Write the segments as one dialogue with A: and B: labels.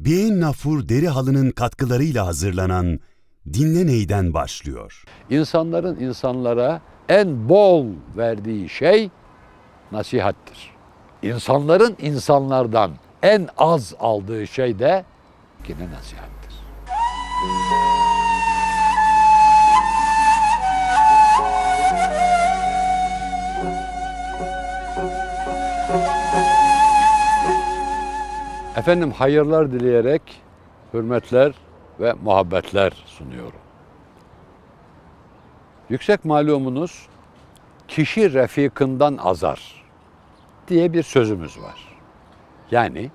A: Beyin Nafur deri halının katkılarıyla hazırlanan Dinle Ney'den başlıyor.
B: İnsanların insanlara en bol verdiği şey nasihattir. İnsanların insanlardan en az aldığı şey de yine nasihattir. Efendim hayırlar dileyerek hürmetler ve muhabbetler sunuyorum. Yüksek malumunuz kişi refikından azar diye bir sözümüz var. Yani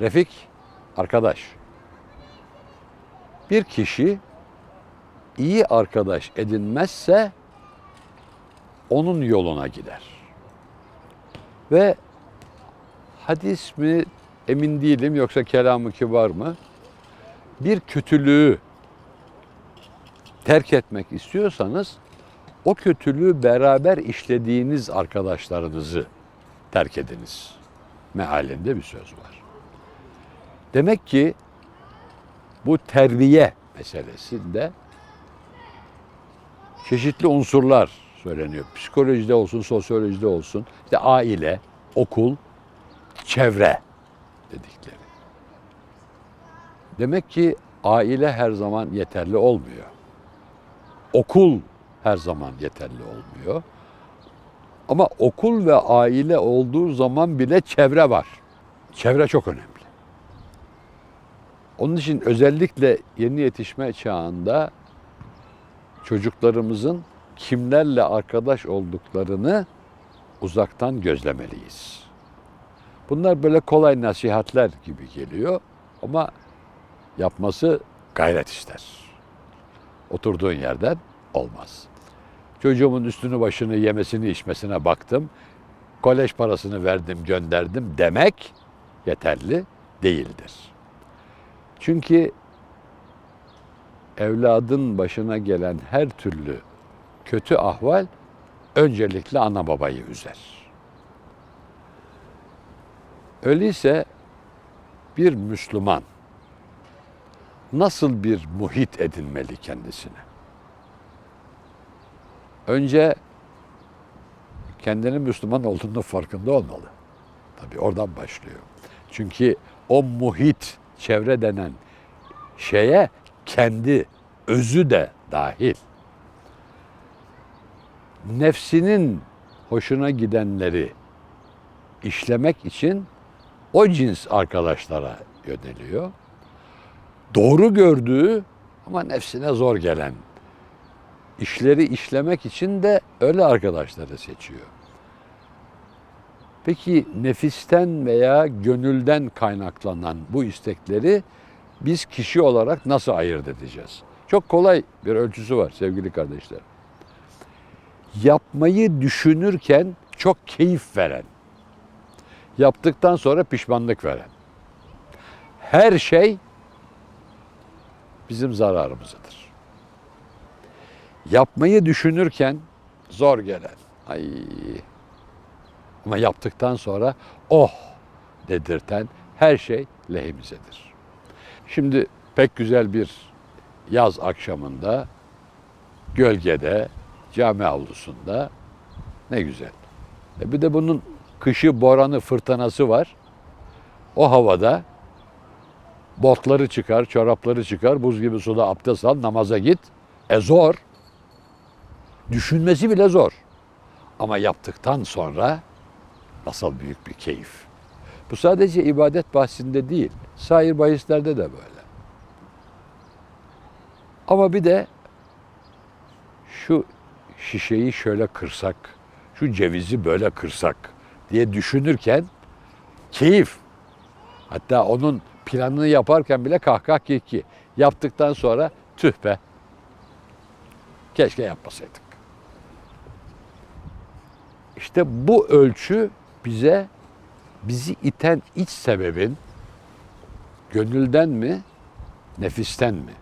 B: refik arkadaş. Bir kişi iyi arkadaş edinmezse onun yoluna gider. Ve hadis mi emin değilim yoksa kelamı kibar mı? Bir kötülüğü terk etmek istiyorsanız o kötülüğü beraber işlediğiniz arkadaşlarınızı terk ediniz. Mealinde bir söz var. Demek ki bu terbiye meselesinde çeşitli unsurlar söyleniyor. Psikolojide olsun, sosyolojide olsun, işte aile, okul, çevre dedikleri. Demek ki aile her zaman yeterli olmuyor. Okul her zaman yeterli olmuyor. Ama okul ve aile olduğu zaman bile çevre var. Çevre çok önemli. Onun için özellikle yeni yetişme çağında çocuklarımızın kimlerle arkadaş olduklarını uzaktan gözlemeliyiz. Bunlar böyle kolay nasihatler gibi geliyor ama yapması gayret ister. Oturduğun yerden olmaz. Çocuğumun üstünü başını yemesini içmesine baktım. Kolej parasını verdim gönderdim demek yeterli değildir. Çünkü evladın başına gelen her türlü kötü ahval öncelikle ana babayı üzer. Öyleyse bir Müslüman nasıl bir muhit edinmeli kendisine? Önce kendinin Müslüman olduğunu farkında olmalı. Tabii oradan başlıyor. Çünkü o muhit, çevre denen şeye kendi özü de dahil. Nefsinin hoşuna gidenleri işlemek için o cins arkadaşlara yöneliyor. Doğru gördüğü ama nefsine zor gelen işleri işlemek için de öyle arkadaşları seçiyor. Peki nefisten veya gönülden kaynaklanan bu istekleri biz kişi olarak nasıl ayırt edeceğiz? Çok kolay bir ölçüsü var sevgili kardeşler. Yapmayı düşünürken çok keyif veren, yaptıktan sonra pişmanlık veren. Her şey bizim zararımızadır. Yapmayı düşünürken zor gelen, ay ama yaptıktan sonra oh dedirten her şey lehimizedir. Şimdi pek güzel bir yaz akşamında gölgede, cami avlusunda ne güzel. E bir de bunun kışı, boranı, fırtınası var. O havada botları çıkar, çorapları çıkar, buz gibi suda abdest al, namaza git. E zor. Düşünmesi bile zor. Ama yaptıktan sonra nasıl büyük bir keyif. Bu sadece ibadet bahsinde değil, sair bahislerde de böyle. Ama bir de şu şişeyi şöyle kırsak, şu cevizi böyle kırsak diye düşünürken keyif. Hatta onun planını yaparken bile kahkah kiki. Yaptıktan sonra tüh be. Keşke yapmasaydık. İşte bu ölçü bize bizi iten iç sebebin gönülden mi, nefisten mi,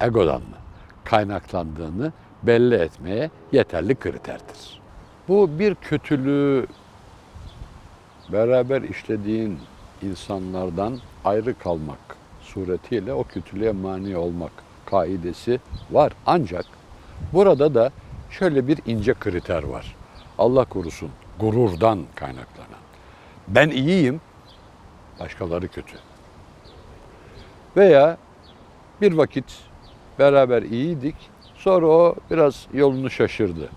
B: egodan mı kaynaklandığını belli etmeye yeterli kriterdir. Bu bir kötülüğü beraber işlediğin insanlardan ayrı kalmak suretiyle o kötülüğe mani olmak kaidesi var. Ancak burada da şöyle bir ince kriter var. Allah korusun gururdan kaynaklanan. Ben iyiyim, başkaları kötü. Veya bir vakit beraber iyiydik, sonra o biraz yolunu şaşırdı.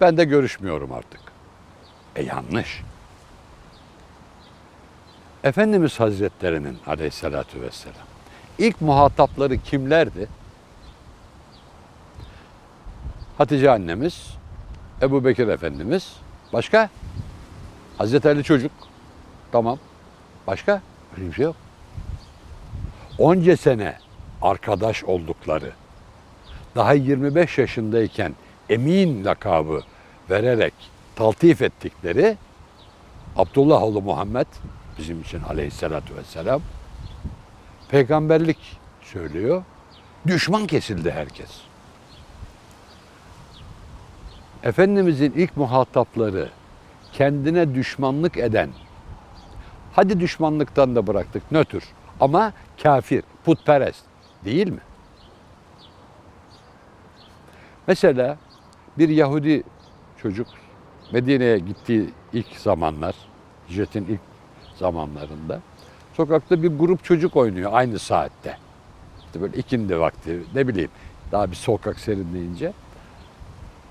B: Ben de görüşmüyorum artık. E yanlış. Efendimiz Hazretlerinin aleyhissalatü vesselam ilk muhatapları kimlerdi? Hatice annemiz, Ebu Bekir Efendimiz, başka? Hazreti Ali çocuk, tamam. Başka? Öyle bir şey yok. Onca sene arkadaş oldukları, daha 25 yaşındayken emin lakabı vererek taltif ettikleri Abdullah oğlu Muhammed bizim için aleyhissalatü vesselam peygamberlik söylüyor. Düşman kesildi herkes. Efendimizin ilk muhatapları kendine düşmanlık eden, hadi düşmanlıktan da bıraktık nötr ama kafir, putperest değil mi? Mesela bir Yahudi çocuk Medine'ye gittiği ilk zamanlar, hicretin ilk zamanlarında sokakta bir grup çocuk oynuyor aynı saatte. İşte böyle ikindi vakti ne bileyim daha bir sokak serinleyince.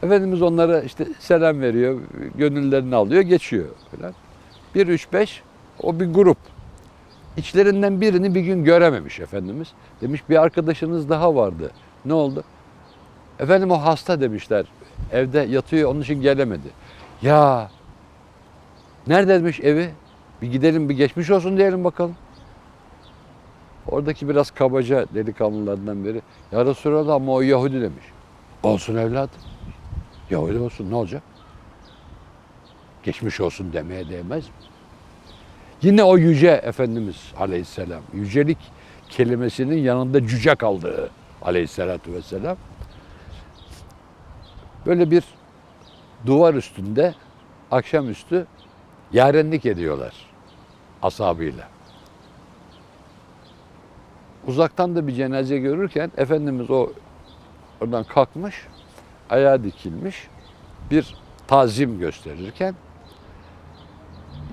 B: Efendimiz onlara işte selam veriyor, gönüllerini alıyor, geçiyor falan. 1 3 5 o bir grup. İçlerinden birini bir gün görememiş Efendimiz. Demiş bir arkadaşınız daha vardı. Ne oldu? Efendim o hasta demişler. Evde yatıyor onun için gelemedi. Ya nerede demiş evi? Bir gidelim bir geçmiş olsun diyelim bakalım. Oradaki biraz kabaca delikanlılardan biri. Ya Resulallah ama o Yahudi demiş. Olsun evladım. Yahudi olsun ne olacak? Geçmiş olsun demeye değmez mi? Yine o yüce Efendimiz aleyhisselam. Yücelik kelimesinin yanında cüce kaldığı aleyhissalatu vesselam. Böyle bir duvar üstünde akşamüstü yarenlik ediyorlar ashabıyla. Uzaktan da bir cenaze görürken Efendimiz o oradan kalkmış, ayağa dikilmiş bir tazim gösterirken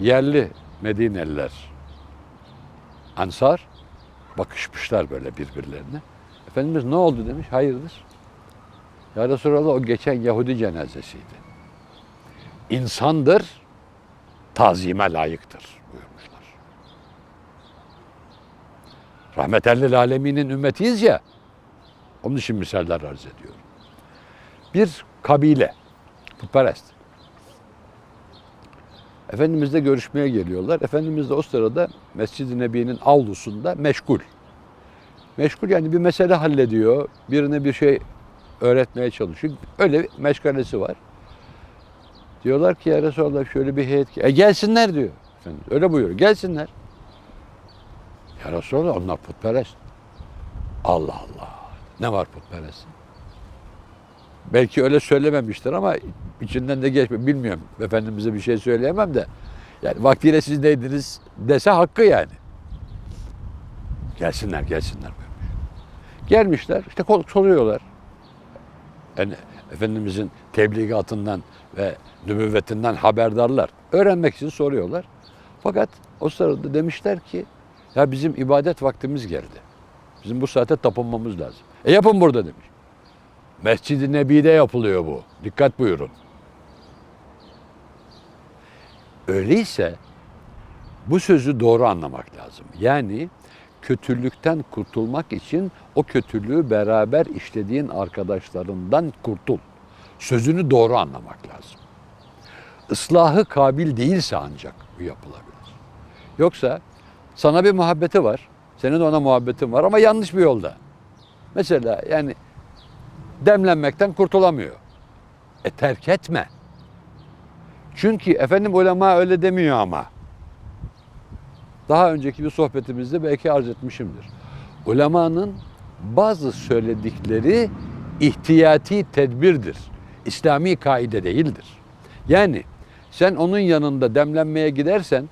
B: yerli Medineliler Ansar bakışmışlar böyle birbirlerine. Efendimiz ne oldu demiş, hayırdır? Ya Resulallah o geçen Yahudi cenazesiydi. İnsandır, tazime layıktır buyurmuşlar. Rahmetellil aleminin ümmetiyiz ya, onun için misaller arz ediyorum. Bir kabile, putperest. Efendimizle görüşmeye geliyorlar. Efendimiz de o sırada Mescid-i Nebi'nin avlusunda meşgul. Meşgul yani bir mesele hallediyor, birine bir şey öğretmeye çalışıyor. Öyle bir meşgalesi var. Diyorlar ki ya Resulallah şöyle bir heyet. E gelsinler diyor. Efendim, öyle buyuruyor. Gelsinler. Ya Resulallah onlar putperest. Allah Allah. Ne var putperest? Belki öyle söylememiştir ama içinden de geçme. Bilmiyorum. Efendimiz'e bir şey söyleyemem de. Yani vaktiyle siz neydiniz dese hakkı yani. Gelsinler, gelsinler. Gelmişler, işte soruyorlar. Yani Efendimizin tebligatından ve nübüvvetinden haberdarlar. Öğrenmek için soruyorlar. Fakat o sırada demişler ki ya bizim ibadet vaktimiz geldi. Bizim bu saate tapınmamız lazım. E yapın burada demiş. Mescid-i Nebi'de yapılıyor bu. Dikkat buyurun. Öyleyse bu sözü doğru anlamak lazım. Yani kötülükten kurtulmak için o kötülüğü beraber işlediğin arkadaşlarından kurtul. Sözünü doğru anlamak lazım. Islahı kabil değilse ancak bu yapılabilir. Yoksa sana bir muhabbeti var, senin ona muhabbetin var ama yanlış bir yolda. Mesela yani demlenmekten kurtulamıyor. E terk etme. Çünkü efendim ulema öyle demiyor ama. Daha önceki bir sohbetimizde belki arz etmişimdir. Ulemanın bazı söyledikleri ihtiyati tedbirdir. İslami kaide değildir. Yani sen onun yanında demlenmeye gidersen,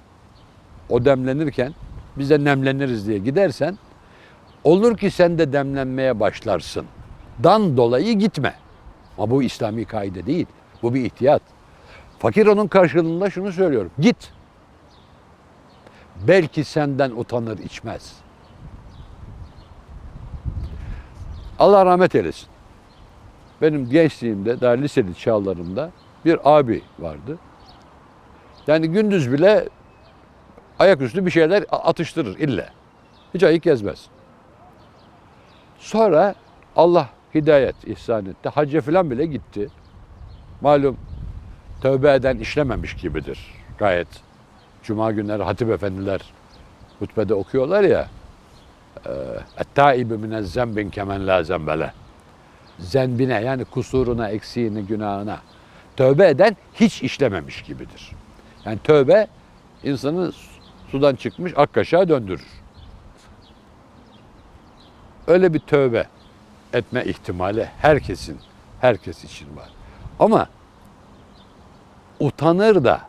B: o demlenirken biz de nemleniriz diye gidersen olur ki sen de demlenmeye başlarsın. Dan dolayı gitme. Ama bu İslami kaide değil. Bu bir ihtiyat. Fakir onun karşılığında şunu söylüyorum. Git. Belki senden utanır içmez. Allah rahmet eylesin. Benim gençliğimde, daha liseli çağlarımda bir abi vardı. Yani gündüz bile ayaküstü bir şeyler atıştırır ille. Hiç ayık gezmez. Sonra Allah hidayet ihsan etti. Hacca falan bile gitti. Malum tövbe eden işlememiş gibidir. Gayet. Cuma günleri hatip efendiler hutbede okuyorlar ya. Ettaibi mine zembin kemen la zembele. Zenbine yani kusuruna, eksiğine, günahına tövbe eden hiç işlememiş gibidir. Yani tövbe insanı sudan çıkmış ak kaşığa döndürür. Öyle bir tövbe etme ihtimali herkesin, herkes için var. Ama utanır da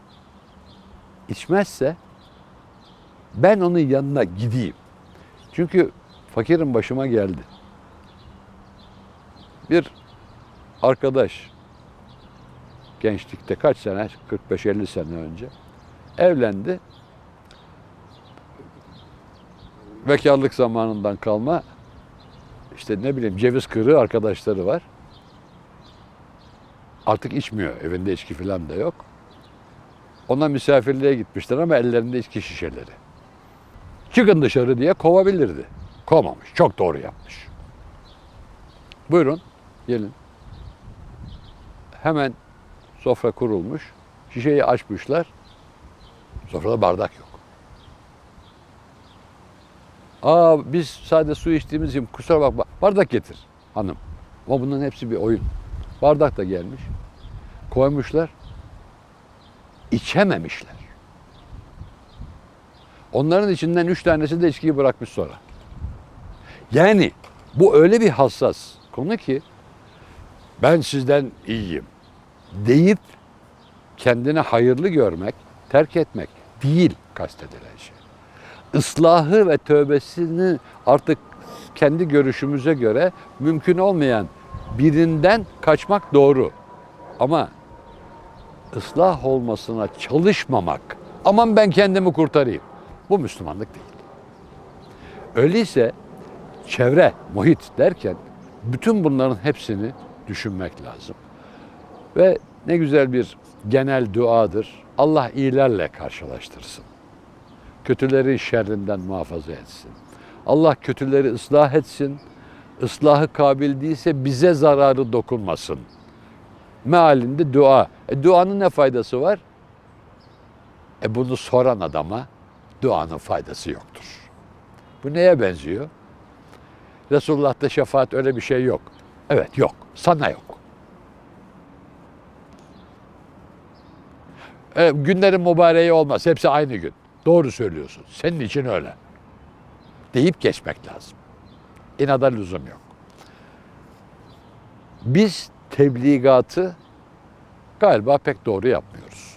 B: içmezse ben onun yanına gideyim. Çünkü fakirin başıma geldi. Bir arkadaş gençlikte kaç sene 45-50 sene önce evlendi. Bekarlık zamanından kalma işte ne bileyim ceviz kırığı arkadaşları var. Artık içmiyor. Evinde içki falan da yok. Ona misafirliğe gitmişler ama ellerinde içki şişeleri. Çıkın dışarı diye kovabilirdi. Kovmamış. Çok doğru yapmış. Buyurun gelin. Hemen sofra kurulmuş. Şişeyi açmışlar. Sofrada bardak yok. Aa biz sade su içtiğimiz için kusura bakma bardak getir hanım. Ama bunların hepsi bir oyun. Bardak da gelmiş. Koymuşlar. İçememişler. Onların içinden üç tanesi de içkiyi bırakmış sonra. Yani bu öyle bir hassas konu ki ben sizden iyiyim deyip kendine hayırlı görmek, terk etmek değil kastedilen şey. Islahı ve tövbesini artık kendi görüşümüze göre mümkün olmayan birinden kaçmak doğru. Ama ıslah olmasına çalışmamak, aman ben kendimi kurtarayım. Bu Müslümanlık değil. Öyleyse çevre, muhit derken bütün bunların hepsini düşünmek lazım. Ve ne güzel bir genel duadır. Allah iyilerle karşılaştırsın. Kötüleri şerrinden muhafaza etsin. Allah kötüleri ıslah etsin. Islahı kabil değilse bize zararı dokunmasın. Mealinde dua. E duanın ne faydası var? E bunu soran adama duanın faydası yoktur. Bu neye benziyor? Resulullah'ta şefaat öyle bir şey yok. Evet yok. Sana yok. E, günlerin mübareği olmaz. Hepsi aynı gün. Doğru söylüyorsun. Senin için öyle. Deyip geçmek lazım. İnada lüzum yok. Biz tebligatı galiba pek doğru yapmıyoruz.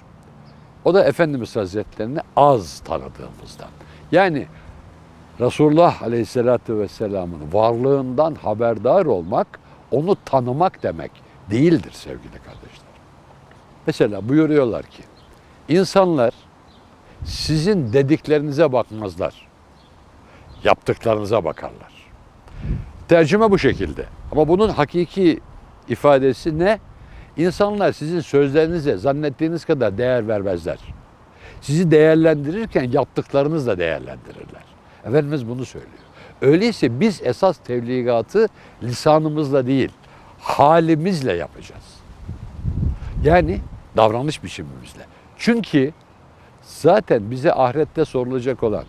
B: O da Efendimiz Hazretlerini az tanıdığımızdan. Yani Resulullah Aleyhisselatü Vesselam'ın varlığından haberdar olmak, onu tanımak demek değildir sevgili kardeşler. Mesela buyuruyorlar ki, insanlar sizin dediklerinize bakmazlar, yaptıklarınıza bakarlar. Tercüme bu şekilde. Ama bunun hakiki ifadesi ne? İnsanlar sizin sözlerinize zannettiğiniz kadar değer vermezler. Sizi değerlendirirken yaptıklarınızla değerlendirirler. Efendimiz bunu söylüyor. Öyleyse biz esas tebligatı lisanımızla değil, halimizle yapacağız. Yani davranış biçimimizle. Çünkü zaten bize ahirette sorulacak olan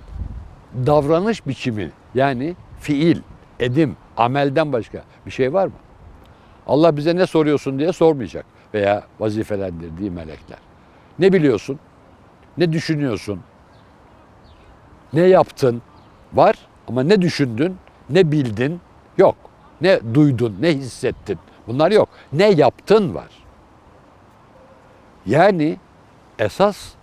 B: davranış biçimi yani fiil, edim, amelden başka bir şey var mı? Allah bize ne soruyorsun diye sormayacak veya vazifelendirdiği melekler. Ne biliyorsun? Ne düşünüyorsun? Ne yaptın? Var ama ne düşündün? Ne bildin? Yok. Ne duydun? Ne hissettin? Bunlar yok. Ne yaptın var. Yani esas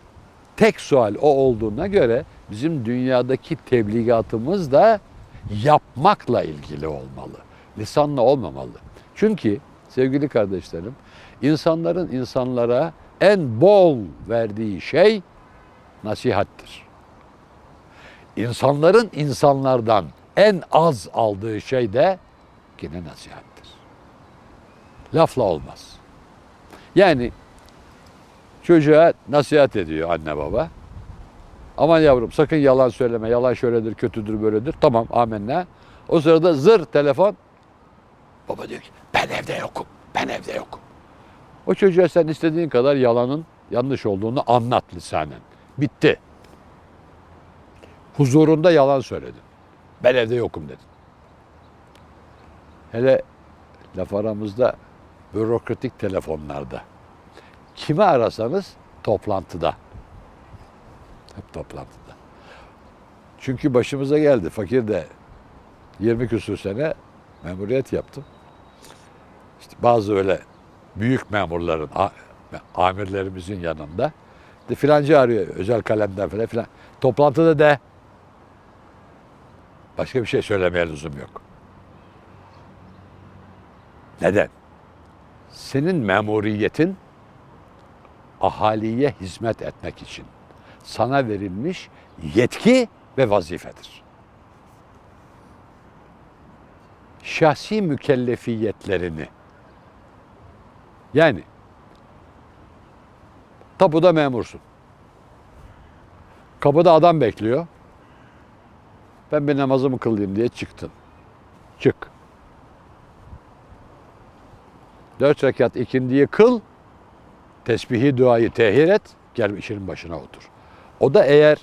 B: tek sual o olduğuna göre bizim dünyadaki tebligatımız da yapmakla ilgili olmalı. Lisanla olmamalı. Çünkü sevgili kardeşlerim, insanların insanlara en bol verdiği şey nasihattir. İnsanların insanlardan en az aldığı şey de yine nasihattir. Lafla olmaz. Yani çocuğa nasihat ediyor anne baba. Aman yavrum sakın yalan söyleme. Yalan şöyledir, kötüdür, böyledir. Tamam amenna. O sırada zır telefon. Baba diyor ki ben evde yokum. Ben evde yokum. O çocuğa sen istediğin kadar yalanın yanlış olduğunu anlat lisanen. Bitti. Huzurunda yalan söyledin. Ben evde yokum dedin. Hele laf aramızda bürokratik telefonlarda. Kimi arasanız toplantıda. Hep toplantıda. Çünkü başımıza geldi. Fakir de 20 küsur sene memuriyet yaptım. İşte bazı öyle büyük memurların, amirlerimizin yanında. De filancı arıyor özel kalemden falan filan. Toplantıda de. Başka bir şey söylemeye lüzum yok. Neden? Senin memuriyetin ahaliye hizmet etmek için sana verilmiş yetki ve vazifedir. Şahsi mükellefiyetlerini yani tapuda memursun. Kapıda adam bekliyor. Ben bir namazımı kılayım diye çıktın. Çık. Dört rekat ikindiyi kıl. Tesbihi duayı tehir et. Gel işinin başına otur. O da eğer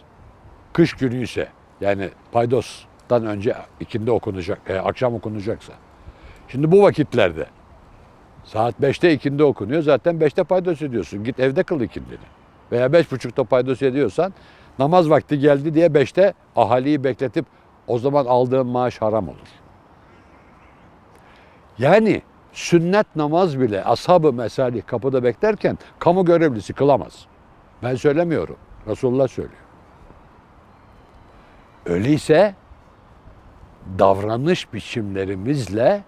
B: kış günüyse yani paydostan önce ikindi okunacak, e, akşam okunacaksa. Şimdi bu vakitlerde saat 5'te ikindi okunuyor. Zaten 5'te paydos ediyorsun. Git evde kıl ikindini. Veya 5.30'da paydos ediyorsan namaz vakti geldi diye 5'te ahaliyi bekletip o zaman aldığın maaş haram olur. Yani sünnet namaz bile ashab-ı kapıda beklerken kamu görevlisi kılamaz. Ben söylemiyorum. Resulullah söylüyor. Öyleyse davranış biçimlerimizle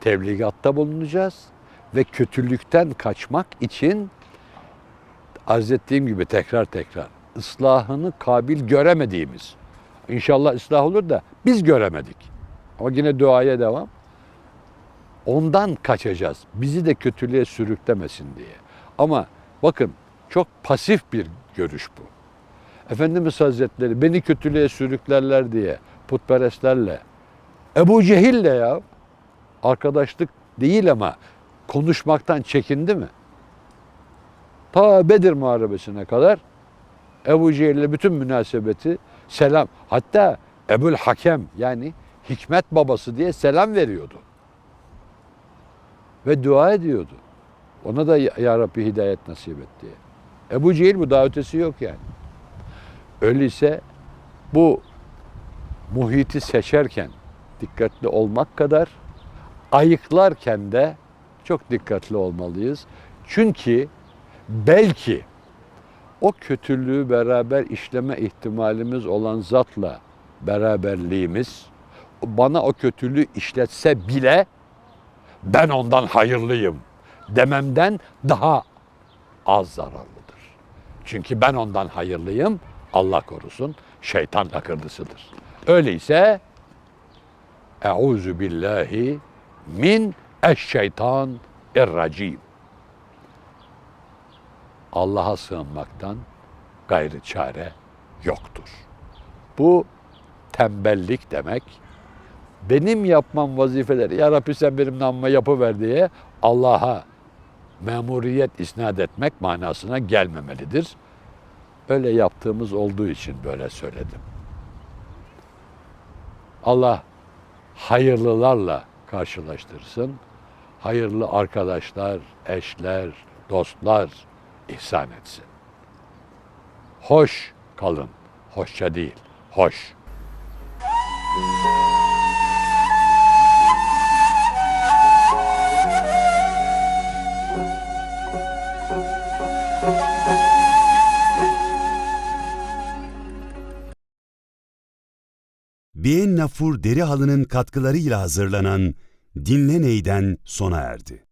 B: tebligatta bulunacağız ve kötülükten kaçmak için arz ettiğim gibi tekrar tekrar ıslahını kabil göremediğimiz inşallah ıslah olur da biz göremedik. Ama yine duaya devam. Ondan kaçacağız. Bizi de kötülüğe sürüklemesin diye. Ama bakın çok pasif bir görüş bu. Efendimiz Hazretleri beni kötülüğe sürüklerler diye putperestlerle Ebu Cehil'le ya arkadaşlık değil ama konuşmaktan çekindi mi? Ta Bedir Muharebesi'ne kadar Ebu Cehil'le bütün münasebeti selam. Hatta Ebul Hakem yani hikmet babası diye selam veriyordu. Ve dua ediyordu. Ona da ya Rabbi hidayet nasip et diye. Ebu Cehil bu daha ötesi yok yani. Öyleyse bu muhiti seçerken dikkatli olmak kadar ayıklarken de çok dikkatli olmalıyız. Çünkü belki o kötülüğü beraber işleme ihtimalimiz olan zatla beraberliğimiz bana o kötülüğü işletse bile ben ondan hayırlıyım dememden daha az zararlıdır. Çünkü ben ondan hayırlıyım, Allah korusun şeytan lakırdısıdır. Öyleyse Euzu billahi min eşşeytan irracim. Allah'a sığınmaktan gayrı çare yoktur. Bu tembellik demek. Benim yapmam vazifeleri, Ya Rabbi sen benim namıma yapıver diye Allah'a memuriyet isnat etmek manasına gelmemelidir. Öyle yaptığımız olduğu için böyle söyledim. Allah hayırlılarla karşılaştırsın. Hayırlı arkadaşlar, eşler, dostlar ihsan etsin. Hoş kalın. Hoşça değil, hoş.
A: Bien Nafur deri halının katkılarıyla hazırlanan Dinle Ney'den sona erdi.